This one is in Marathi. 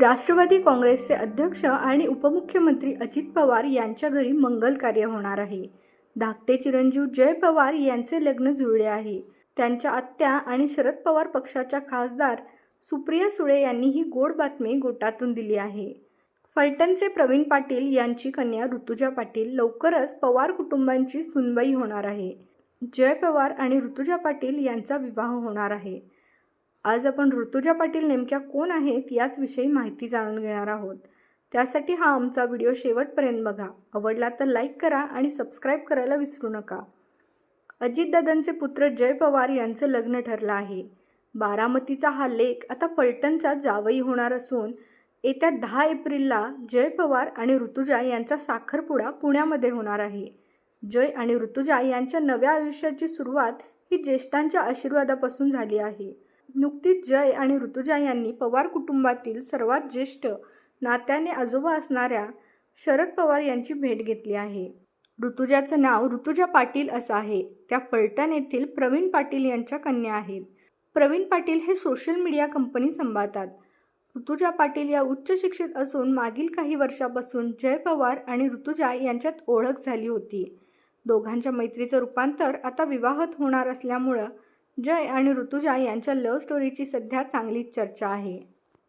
राष्ट्रवादी काँग्रेसचे अध्यक्ष आणि उपमुख्यमंत्री अजित पवार यांच्या घरी मंगल कार्य होणार आहे. धाकटे चिरंजीव जय पवार यांचे लग्न जुळले आहे. त्यांच्या आत्या आणि शरद पवार पक्षाच्या खासदार सुप्रिया सुळे यांनी ही गोड बातमी गोटातून दिली आहे. फलटणचे प्रवीण पाटील यांची कन्या ऋतुजा पाटील लवकरच पवार कुटुंबांची सुनबाई होणार आहे. जय पवार आणि ऋतुजा पाटील यांचा विवाह होणार आहे. आज आपण ऋतुजा पाटील नेमक्या कोण आहेत याचविषयी माहिती जाणून घेणार आहोत. त्यासाठी हा आमचा व्हिडिओ शेवटपर्यंत बघा. आवडला तर लाईक करा आणि सबस्क्राईब करायला विसरू नका. अजितदादांचे पुत्र जय पवार यांचं लग्न ठरलं आहे. बारामतीचा हा लेख आता फलटणचा जावई होणार असून येत्या दहा एप्रिलला जय पवार आणि ऋतुजा यांचा साखरपुडा पुण्यामध्ये होणार आहे. जय आणि ऋतुजा यांच्या नव्या आयुष्याची सुरुवात ही ज्येष्ठांच्या आशीर्वादापासून झाली आहे. नुकतीच जय आणि ऋतुजा यांनी पवार कुटुंबातील सर्वात ज्येष्ठ नात्याने आजोबा असणाऱ्या शरद पवार यांची भेट घेतली आहे. ऋतुजाचं नाव ऋतुजा पाटील असं आहे. त्या फलटण येथील प्रवीण पाटील यांच्या कन्या आहेत. प्रवीण पाटील हे सोशल मीडिया कंपनी सांभाळतात. ऋतुजा पाटील या उच्च शिक्षित असून मागील काही वर्षापासून जय पवार आणि ऋतुजा यांच्यात ओळख झाली होती. दोघांच्या मैत्रीचं रूपांतर आता विवाहात होणार असल्यामुळं जय आणि ऋतुजा यांच्या लव्ह स्टोरीची सध्या चांगलीच चर्चा आहे.